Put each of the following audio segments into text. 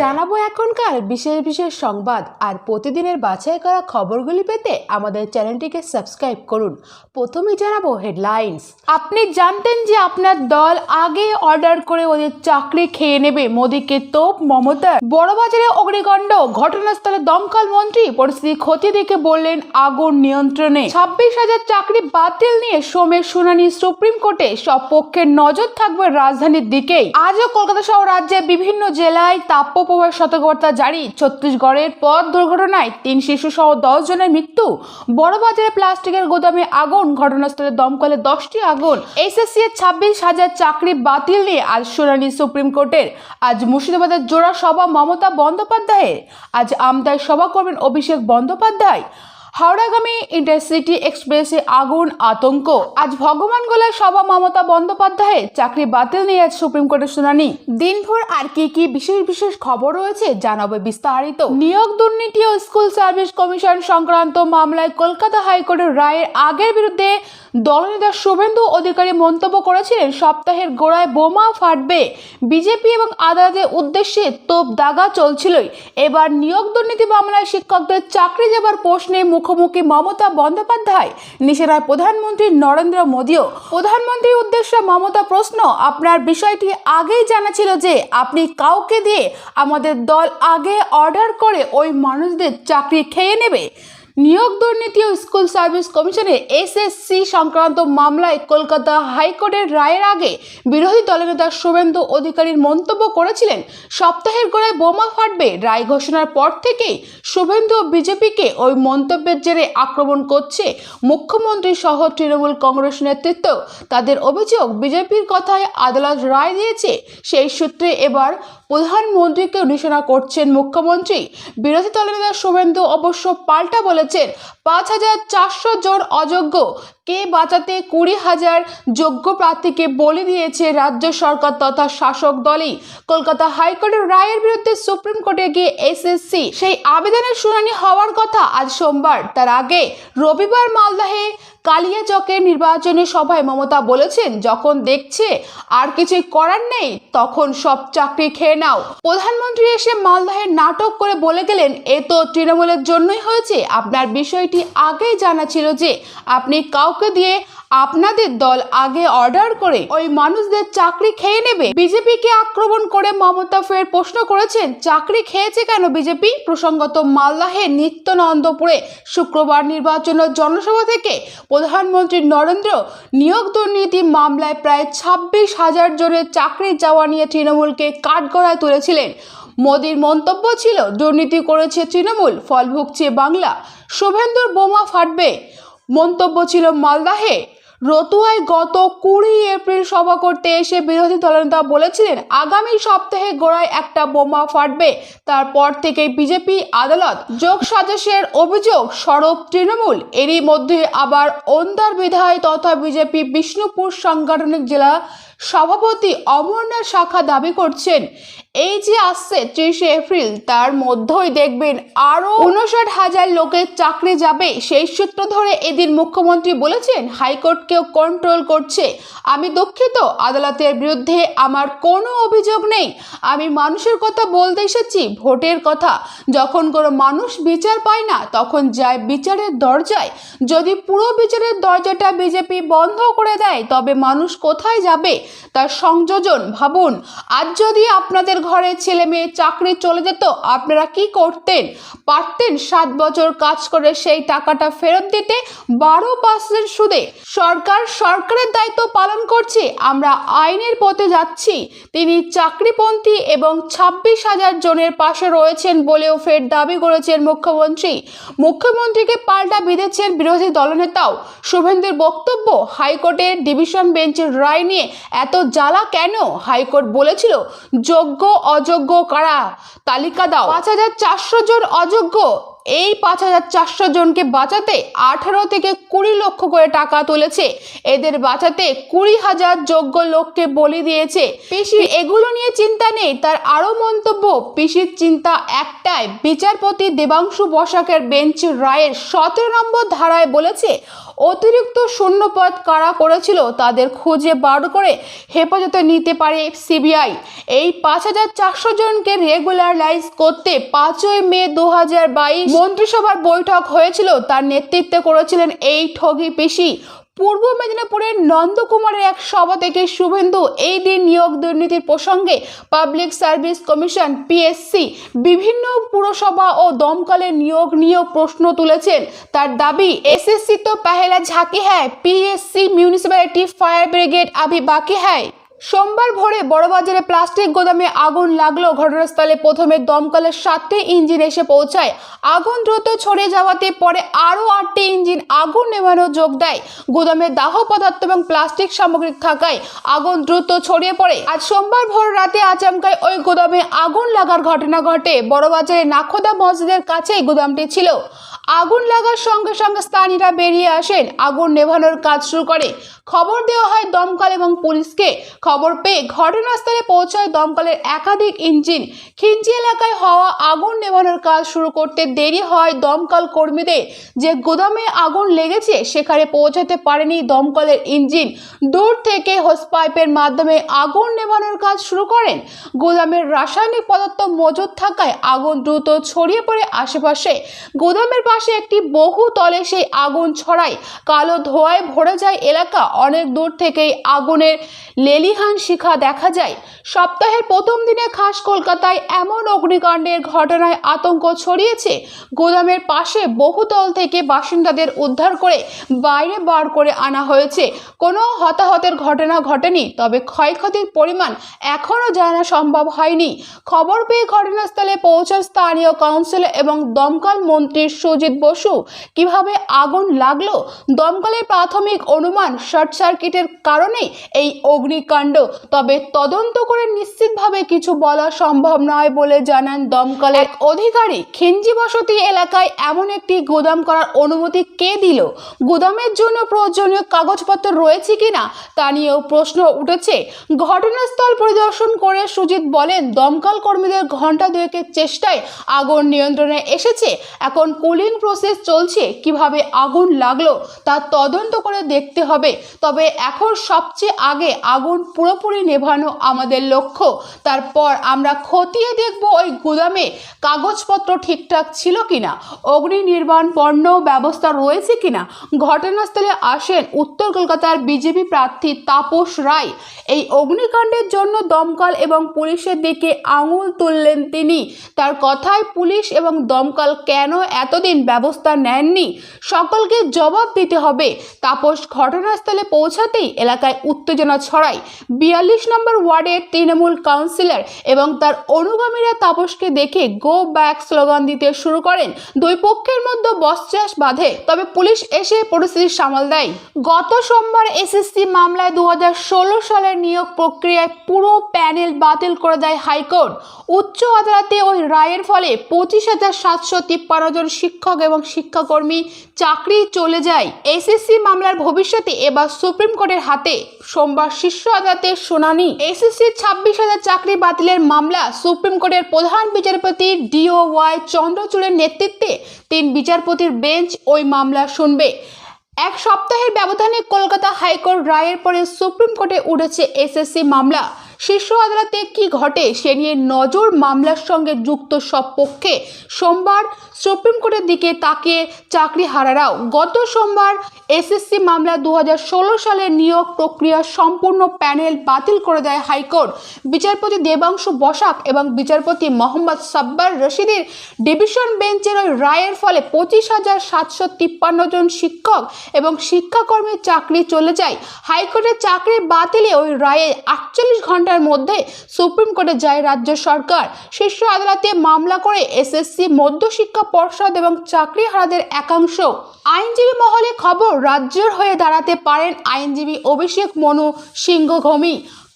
জানাব এখনকার বিশেষ বিশেষ সংবাদ আর প্রতিদিনের বাছাই করা খবরগুলি পেতে আমাদের চ্যানেলটিকে সাবস্ক্রাইব করুন। প্রথমেই জানাব হেডলাইন্স। আপনি জানতেন যে আপনার দল আগে অর্ডার করে ওদের চাকরি খেয়ে নেবে মোদীকে তোপ, মমতার। বড়বাজারে অগ্নিকাণ্ড, ঘটনাস্থলে দমকল মন্ত্রী পরিস্থিতি ক্ষতি দেখে বললেন আগুন নিয়ন্ত্রণে। ছাব্বিশ হাজার চাকরি বাতিল নিয়ে সোমের শুনানি সুপ্রিম কোর্টে সব পক্ষের নজর থাকবে রাজধানীর দিকেই। আজও কলকাতা সহ রাজ্যের বিভিন্ন জেলায় তাপপ্রবাহ সতর্কবার্তা জারি। ছত্তিশগড়ের পথ দুর্ঘটনায় তিন শিশু সহ দশ জনের মৃত্যু। বড়বাজারে প্লাস্টিকের গোদামে আগুন, ঘটনাস্থলে দমকলে দশটি আগুন। এসএসসি এর ছাব্বিশ হাজার চাকরি বাতিল নিয়ে আজ শুনানি সুপ্রিম কোর্টের। আজ মুর্শিদাবাদের জোড়া সভা মমতা বন্দ্যোপাধ্যায়ের। আজ আমদায় সভা করবেন অভিষেক বন্দ্যোপাধ্যায়। হাওড়াগামী ইন্টারসিটি এক্সপ্রেসে আগুন, আতঙ্ক। আজ ভগবান গোলায় সভা মমতা বন্দ্যোপাধ্যায়ের চাকরি বাতিল নিয়ে আজ সুপ্রিম কোর্টের শুনানি। দিনভর আর কি কি বিশেষ বিশেষ খবর রয়েছে জানাবে বিস্তারিত। নিয়োগ দুর্নীতি ও স্কুল সার্ভিস কমিশন সংক্রান্ত মামলায় কলকাতা হাইকোর্টের রায়ের আগের বিরুদ্ধে দলনেতা শুভেন্দু অধিকারী মন্তব্য করেছিলেন সপ্তাহের গোড়ায় বোমা ফাটবে। বিজেপি এবং আদালতের উদ্দেশ্যে তোপ দাগা চলছিলই। এবার নিয়োগ দুর্নীতি মামলায় শিক্ষকদের চাকরি যাবার প্রশ্নে মুখোমুখি মমতা বন্দ্যোপাধ্যায়। নিশানায় প্রধানমন্ত্রী নরেন্দ্র মোদীও। প্রধানমন্ত্রীর উদ্দেশ্যে মমতা প্রশ্ন, আপনার বিষয়টি আগেই জানা ছিল যে আপনি কাউকে দিয়ে আমাদের দল আগে অর্ডার করে ওই মানুষদের চাকরি খেয়ে নেবে। নিয়োগ দুর্নীতি ও স্কুল সার্ভিস কমিশনের এসএসসি সংক্রান্ত মামলায় কলকাতা হাইকোর্টের রায়ের আগে বিরোধী দলনেতা শুভেন্দু অধিকারীর মন্তব্য করেছিলেন, সপ্তাহের গোড়ায় বোমা ফাটবে রায় ঘোষণার পর থেকেই শুভেন্দু ও বিজেপিকে ওই মন্তব্যের জেরে আক্রমণ করছে মুখ্যমন্ত্রী সহ তৃণমূল কংগ্রেস নেতৃত্ব। তাদের অভিযোগ, বিজেপির কথায় আদালত রায় দিয়েছে, সেই সূত্রে এবার প্রধানমন্ত্রীকে নিশানা করছেন মুখ্যমন্ত্রী। বিরোধী দলের নেতা শুভেন্দু অবশ্য পাল্টা বলেছেন, পাঁচ হাজার চারশো জন অযোগ্য কে বাঁচাতে কুড়ি হাজার যোগ্য প্রার্থীকে বলি দিয়েছে রাজ্য সরকার তথা শাসক দলই। কলকাতা হাইকোর্টের রায়ের বিরুদ্ধে সুপ্রিম কোর্টে গিয়ে এসএসসি সেই আবেদনের শুনানি হওয়ার কথা আজ সোমবার। তার আগে রবিবার মালদাহে কালিয়াচকের নির্বাচনী সভায় মমতা বলেছেন, যখন দেখছে আর কিছু করার নেই, তখন সব চাকরি খেয়ে নাও। প্রধানমন্ত্রী এসে মালদাহে নাটক করে বলে গেলেন, এ তো তৃণমূলের জন্যই হয়েছে। আপনার বিষয়টি আগেই জানা ছিল যে, আপনি কাউকে দিয়ে আপনাদের দল আগে অর্ডার করে ওই মানুষদের চাকরি খেয়ে নেবে। বিজেপিকে আক্রমণ করে মমতা ফের প্রশ্ন করেছেন, চাকরি খেয়েছে কেন বিজেপি? প্রসঙ্গত মালদাহে নিত্যানন্দপুরে শুক্রবার নির্বাচন জনসভা থেকে প্রধানমন্ত্রী নরেন্দ্র নিয়োগ দুর্নীতি মামলায় প্রায় ছাব্বিশ হাজার জনের চাকরি যাওয়া নিয়ে তৃণমূলকে কাঠগড়ায় তুলেছিলেন। মোদীর মন্তব্য ছিল, দুর্নীতি করেছে তৃণমূল, ফল ভুগছে বাংলা। শুভেন্দুর বোমা ফাটবে। মন্তব্য ছিল মালদাহে। রতুয়ায় গত কুড়ি এপ্রিল সভা করতে এসে বিরোধী দলনেতা বলেছিলেন, আগামী সপ্তাহে গোড়ায় একটা বোমা ফাটবে। তারপর থেকে বিজেপি, আদালত, যোগ সাজসের অভিযোগ সরব তৃণমূল। এরই মধ্যে আবার ওন্দার বিধায় তথা বিজেপি বিষ্ণুপুর সাংগঠনিক জেলা সভাপতি অমরনাথ শাখা দাবি করছেন এই যে আসছে ত্রিশে এপ্রিল, তার মধ্যেই দেখবেন আরও উনষাট হাজার লোকের চাকরি যাবে। সেই সূত্র ধরে এদিন মুখ্যমন্ত্রী বলেছেন, হাইকোর্টকেও কন্ট্রোল করছে। আমি দুঃখিত, আদালতের বিরুদ্ধে আমার কোনো অভিযোগ নেই। আমি মানুষের কথা বলতে এসেছি, ভোটের কথা। যখন কোনো মানুষ বিচার পায় না, তখন যায় বিচারের দরজায়। যদি পুরো বিচারের দরজাটা বিজেপি বন্ধ করে দেয়, তবে মানুষ কোথায় যাবে? তার সংযোজন, ভাবুন। আজ যদি আপনাদের ঘরে ছেলে মেয়ে চাকরি চলে যেত, আপনারা কি করতেন? পারতেন সাত বছর কাজ করে সেই টাকাটা ফেরত দিতে? বারো পার্সেন্ট সুদে। সরকার সরকারের দায়িত্ব পালন করছে, আমরা আইনের পথে যাচ্ছি। তিনি চাকরিপন্থী এবং ছাব্বিশ হাজার জনের পাশে রয়েছেন বলেও ফের দাবি করেছেন মুখ্যমন্ত্রী। মুখ্যমন্ত্রীকে পাল্টা বিঁধেছেন বিরোধী দলনেতাও। শুভেন্দুর বক্তব্য, হাইকোর্টের ডিভিশন বেঞ্চের রায় নিয়ে এত জ্বালা কেন? হাইকোর্ট বলেছিল, যোগ্য অযোগ্য কারা? তালিকা দাও। পাঁচ হাজার চারশো জন অযোগ্য। এই পাঁচ হাজার চারশো জনকে বাঁচাতে আঠারো থেকে কুড়ি লক্ষ করে টাকা তুলেছে। এদের বাঁচাতে কুড়ি হাজার যোগ্য লোককে বলি দিয়েছে। পিসির এগুলো নিয়ে চিন্তা নেই। তার আরও মন্তব্য, পিসির চিন্তা একটাই। বিচারপতি দেবাংশু বসাকের বেঞ্চ রায়ের সতেরো নম্বর ধারায় বলেছে অতিরিক্ত শূন্যপদ কারা করেছিল তাদের খুঁজে বার করে হেফাজতে নিতে পারে সিবিআই। এই পাঁচ হাজার চারশো জনকে রেগুলারাইজ করতে পাঁচই মে দু হাজার বাইশ মন্ত্রিসভার বৈঠক হয়েছিল, তার নেতৃত্বে করেছিলেন এই ঠগি পিসি পূর্ব মেদিনীপুরের নন্দকুমারের এক সভা থেকে শুভেন্দু এই দিন নিয়োগ দুর্নীতির প্রসঙ্গে পাবলিক সার্ভিস কমিশন পিএসসি বিভিন্ন পুরসভা ও দমকলের নিয়োগ নিয়েও প্রশ্ন তুলেছেন। তার দাবি এসএসসি তো পেহেলা ঝাঁকি হ্যায় পিএসসি মিউনিসিপ্যালিটি ফায়ার ব্রিগেড আবি বাকি হ্যায়। সোমবার ভোরে বড়বাজারে প্লাস্টিক গোদামে আগুন লাগল। ঘটনাস্থলে প্রথমে দমকলের সাতটি ইঞ্জিন এসে পৌঁছায়। আগুন দ্রুত ছড়িয়ে যাওয়াতে পরে আরও আটটি ইঞ্জিন আগুন নেভানো যোগ দেয়। গোদামে দাহ পদার্থ এবং প্লাস্টিক সামগ্রী থাকায় আগুন দ্রুত ছড়িয়ে পড়ে। আজ সোমবার ভোর রাতে আচমকায় ওই গোদামে আগুন লাগার ঘটনা ঘটে। বড়বাজারে নাখোদা মসজিদের কাছেই গোদামটি ছিল। আগুন লাগার সঙ্গে সঙ্গে স্থানীয়রা বেরিয়ে আসেন। আগুন নেভানোর কাজ শুরু করে। খবর দেওয়া হয় দমকল এবং পুলিশকে। খবর পেয়ে ঘটনাস্থলে পৌঁছায় দমকলের একাধিক ইঞ্জিন। খিঞ্চি এলাকায় হওয়া আগুন নেভানোর কাজ শুরু করতে দেরি হয় দমকল কর্মীদের। যে গোদামে আগুন লেগেছে, সেখানে পৌঁছাতে পারেনি দমকলের ইঞ্জিন। দূর থেকে হোস পাইপের মাধ্যমে আগুন নেভানোর কাজ শুরু করেন। গোদামের রাসায়নিক পদার্থ মজুদ থাকায় আগুন দ্রুত ছড়িয়ে পড়ে আশেপাশে। গোদামের পাশে একটি বহু তলে সেই আগুন ছড়ায়। কালো ধোঁয়ায় ভরে যায় এলাকা। অনেক দূর থেকেই আগুনের লেলিহান শিখা দেখা যায়। সপ্তাহের প্রথম দিনে খাস কলকাতায় এমন অগ্নিকাণ্ডের ঘটনায় আতঙ্ক ছড়িয়েছে। গোদামের পাশে বহুতল থেকে বাসিন্দাদের উদ্ধার করে বাইরে বার করে আনা হয়েছে। কোনো হতাহতের ঘটনা ঘটেনি, তবে ক্ষয়ক্ষতির পরিমাণ এখনও জানা সম্ভব হয়নি। খবর পেয়ে ঘটনাস্থলে পৌঁছান স্থানীয় কাউন্সিলর এবং দমকল মন্ত্রী সুজিত বসু। কীভাবে আগুন লাগল? দমকলের প্রাথমিক অনুমান শর্ট সার্কিটের কারণে এই অগ্নিকাণ্ড। তবে তদন্ত করে নিশ্চিতভাবে কিছু বলা সম্ভব নয় বলে জানান দমকলের অধিকারী। খিঞ্জি বসতি এলাকায় এমন একটি গোদাম করার অনুমতি কে দিল? গোদামের জন্য প্রয়োজনীয় কাগজপত্র রয়েছে কিনা তা নিয়েও প্রশ্ন উঠেছে। ঘটনাস্থল পরিদর্শন করে সুজিত বলেন, দমকল কর্মীদের ঘণ্টা দুয়েকের চেষ্টায় আগুন নিয়ন্ত্রণে এসেছে। এখন কুলিং প্রসেস চলছে, কীভাবে আগুন লাগল তা তদন্ত করে দেখতে হবে। তবে এখন সবচেয়ে আগে আগুন পুরোপুরি নেভানো আমাদের লক্ষ্য। তারপর আমরা খতিয়ে দেখব ওই গুদামে কাগজপত্র ঠিকঠাক ছিল কিনা, অগ্নি নির্মাণ পণ্য ব্যবস্থা রয়েছে কিনা, ঘটনাস্থলে আসেন উত্তর কলকাতার বিজেপি প্রার্থী তাপস রায়। এই অগ্নিকাণ্ডের জন্য দমকল এবং পুলিশের দিকে আঙুল তুললেন তিনি। তার কথায় পুলিশ এবং দমকল কেন এতদিন ব্যবস্থা নেননি। সকলকে জবাব দিতে হবে। তাপস ঘটনাস্থলে পৌঁছাতেই এলাকায় উত্তেজনা ছড়ায়। বিয়াল্লিশ নম্বর ওয়ার্ডের তৃণমূল কাউন্সিলর এবং তার অনুগামীরা তাপসকে দেখে গো ব্যাক স্লোগান দিতে শুরু করেন। দুই পক্ষের মধ্যে বসচাস বাঁধে, তবে পুলিশ এসে পরিস্থিতি সামাল দেয়। গত সোমবার এসএসসি মামলায় দু হাজার ষোলো সালের নিয়োগ প্রক্রিয়ায় পুরো প্যানেল বাতিল করে দেয় হাইকোর্ট। উচ্চ আদালতে ওই রায়ের ফলে পঁচিশ হাজার সাতশো তিপ্পান্ন জন শিক্ষক এবং শিক্ষাকর্মী চাকরি চলে যায়। এসএসসি মামলার ভবিষ্যতে এবার সুপ্রিম কোর্টের হাতে। সোমবার শীর্ষ আদালতের শুনানি। এসএসসি ছাব্বিশ হাজার চাকরি বাতিলের মামলা সুপ্রিম কোর্টের প্রধান বিচারপতি ডিও ওয়াই চন্দ্রচূড়ের নেতৃত্বে তিন বিচারপতির বেঞ্চ ওই মামলা শুনবে। এক সপ্তাহের ব্যবধানে কলকাতা হাইকোর্ট রায়ের পরে সুপ্রিম কোর্টে উঠেছে এসএসসি মামলা। শীর্ষ আদালতে কি ঘটে সে নিয়ে নজর মামলার সঙ্গে যুক্ত সব পক্ষে সোমবার সুপ্রিম কোর্টের দিকে তাকিয়ে চাকরি হারারাও। গত সোমবার এসএসসি মামলা দু সালের নিয়োগ প্রক্রিয়া সম্পূর্ণ প্যানেল বাতিল করে দেয় হাইকোর্ট। বিচারপতি দেবাংশু বসাক এবং বিচারপতি মোহাম্মদ সাব্বার রশিদের ডিভিশন বেঞ্চের ওই রায়ের ফলে পঁচিশ হাজার সাতশো তিপ্পান্ন জন শিক্ষক এবং শিক্ষাকর্মীর চাকরি চলে যায়। হাইকোর্টের চাকরি বাতিলে ওই রায়ে আটচল্লিশ ঘণ্টার মধ্যে সুপ্রিম কোর্টে যায় রাজ্য সরকার। শীর্ষ আদালতে মামলা করে এসএসসি মধ্যশিক্ষা পর্ষদ এবং চাকরি হারাদের একাংশ। আইনজীবী মহলে খবর, রাজ্যের হয়ে দাঁড়াতে পারেন আইনজীবী অভিষেক মনু সিংহ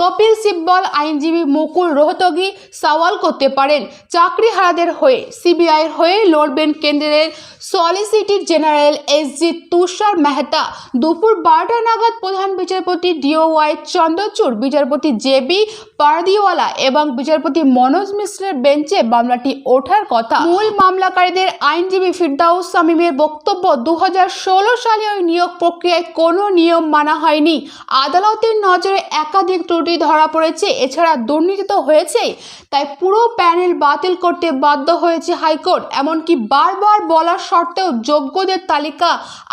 কপিল সিব্বল আইনজীবী মুকুল রোহতগি সওয়াল করতে পারেন। চাকরিহারাদের হয়ে, সিবিআইয়ের হয়ে লড়বেন কেন্দ্রের solicitor general S G Tushar Mehta. দুপুর বারোটা নাগাদ প্রধান বিচারপতি ডিওয়াই চন্দ্রচূড়, বিচারপতি জে বি পারদিওয়ালা এবং বিচারপতি মনোজ মিশ্রের বেঞ্চে মামলাটি ওঠার কথা। মূল মামলাকারীদের আইনজীবী ফিরদাউস সামিমের বক্তব্য দু হাজার ষোলো সালে ওই নিয়োগ প্রক্রিয়ায় কোনো নিয়ম মানা হয়নি। আদালতের নজরে একাধিক ত্রুটি ধরা পড়েছে, এছাড়া দুর্নীতি তো হয়েছে তাই পুরো প্যানেল বাতিল করতে বাধ্য হয়েছে হাইকোর্ট, এমনকি বারবার বলার সত্ত্বেও যোগ্যদের তালিকা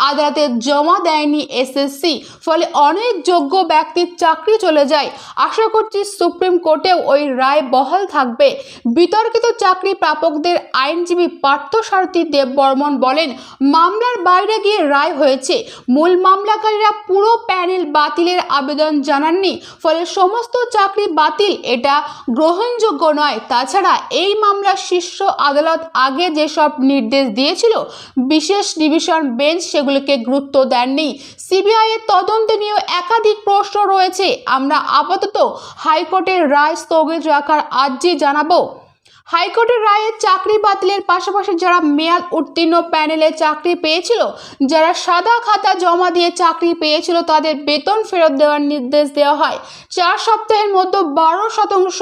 আদালতে জমা দেয়নি এসএসসি। ফলে অনেক যোগ্য ব্যক্তির চাকরি চলে যায়। আশা করছি সুপ্রিম কোর্টেও ওই রায় বহাল থাকবে। বিতর্কিত চাকরি প্রাপকদের আইনজীবী পার্থসারথী দেব বর্মন বলেন, মামলার বাইরে গিয়ে রায় হয়েছে। মূল মামলাকারীরা পুরো প্যানেল বাতিলের আবেদন জানাননি, ফলে সমস্ত চাকরি বাতিল, এটা গ্রহণযোগ্য নয়। তাছাড়া এই মামলার শীর্ষ আদালত আগে যেসব নির্দেশ দিয়েছিল, বিশেষ ডিভিশন বেঞ্চ সেগুলিকে গুরুত্ব দেননি। সিবিআই এর তদন্ত নিয়েও একাধিক প্রশ্ন রয়েছে। আমরা আপাতত হাইকোর্টের রায় স্থগিত রাখার আর্জি জানাব। হাইকোর্টের রায়ে চাকরি বাতিলের পাশাপাশি যারা মেয়াদ উত্তীর্ণ প্যানেলে চাকরি পেয়েছিল, যারা সাদা খাতা জমা দিয়ে চাকরি পেয়েছিল, তাদের বেতন ফেরত দেওয়ার নির্দেশ দেওয়া হয়। চার সপ্তাহের মধ্যে বারো শতাংশ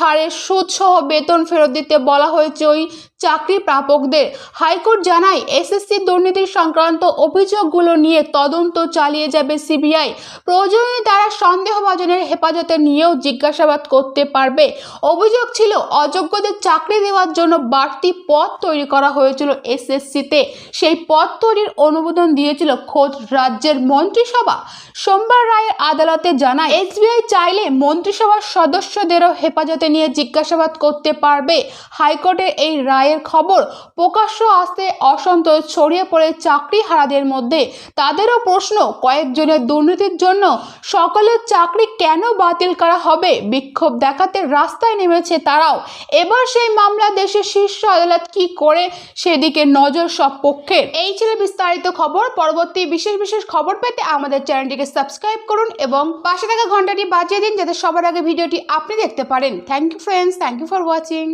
হারে সুদ সহ বেতন ফেরত দিতে বলা হয়েছে ওই চাকরি প্রাপকদের হাইকোর্ট জানায়, এসএসসি দুর্নীতি সংক্রান্ত অভিযোগগুলো নিয়ে তদন্ত চালিয়ে যাবে সিবিআই। প্রয়োজনে তারা সন্দেহভাজনের হেফাজতে নিয়েও জিজ্ঞাসাবাদ করতে পারবে। অভিযোগ ছিল, অযোগ্যদের চাকরি দেওয়ার জন্য বাড়তি পদ তৈরি করা হয়েছিল এসএসসিতে। সেই পদ তৈরির অনুমোদন দিয়েছিল খোদ রাজ্যের মন্ত্রিসভা। সোমবার রায়ের আদালতে জানায়, এসবিআই চাইলে মন্ত্রিসভার সদস্যদেরও হেফাজতে নিয়ে জিজ্ঞাসাবাদ করতে পারবে। হাইকোর্টের এই রায়ের খবর প্রকাশ্য আসতে অসন্তোষ ছড়িয়ে পড়ে চাকরি হারাদের মধ্যে। তাদেরও প্রশ্ন, কয়েকজনের দুর্নীতির জন্য সকলের চাকরি কেন বাতিল করা হবে? বিক্ষোভ দেখাতে রাস্তায় নেমেছে তারাও। এবার সেই মামলা দেশের শীর্ষ আদালত কি করে সেদিকে নজর সব পক্ষের? এই ছিল বিস্তারিত খবর। পরবর্তী বিশেষ বিশেষ খবর পেতে আমাদের চ্যানেলটিকে সাবস্ক্রাইব করুন এবং পাশে থাকা ঘন্টাটি বাজিয়ে দিন যাতে সবার আগে ভিডিওটি আপনি দেখতে পারেন। Thank you friends thank you for watching